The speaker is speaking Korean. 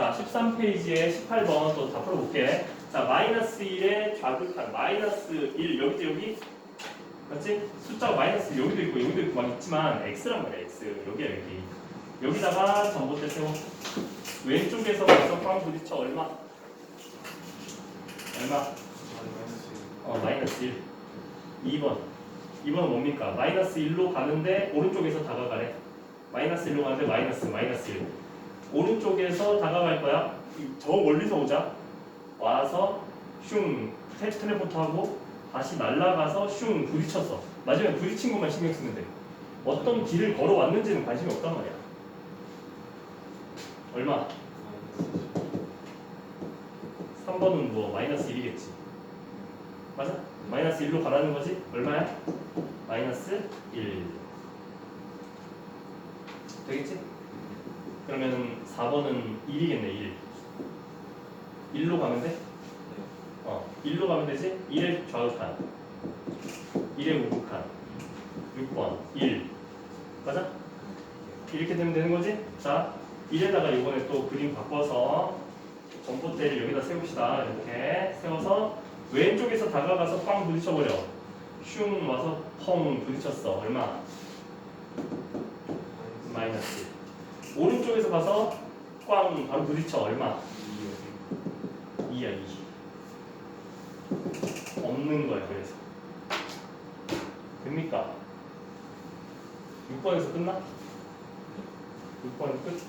자, 13페이지에 18번 또 다 풀어볼게. 자, 마이너스 1에 좌극한 마이너스 1 여기지 여기? 맞지? 숫자가 마이너스 여기도 있고 여기도 있고 막 있지만 x란 말이야 x 여기야 여기 여기다가 전봇대 세워 왼쪽에서 꽝 부딪혀 얼마? 얼마? 어 마이너스 1 2번 2번은 뭡니까? 마이너스 1로 가는데 오른쪽에서 다가가래 마이너스 1로 가는데 마이너스 마이너스 1 오른쪽에서 다가갈 거야 이- 저 멀리서 오자 와서 슝 테- 텔레포트하고 다시 날아가서 슝 부딪혔어 마지막에 부딪힌 것만 신경 돼 어떤 길을 걸어왔는지는 관심이 없단 말이야 얼마? 3번은 뭐 마이너스 1이겠지 맞아? 마이너스 1로 가라는 거지? 얼마야? 마이너스 1 되겠지? 그러면 4번은 1이겠네 1 1로 가면 돼? 어 1로 가면 되지? 1의 좌우칸 1의 우극한 6번 1 맞아? 이렇게 되면 되는 거지? 자 1에다가 이번에 또 그림 바꿔서 전봇대를 여기다 세웁시다 이렇게 세워서 왼쪽에서 다가가서 빵 부딪혀버려 슝 와서 펑 부딪혔어 얼마? 마이너스 오른쪽에서 가서 꽝 바로 부딪혀 얼마? 2야 2 없는 거야 그래서 됩니까? 6번에서 끝나? 6번은 끝?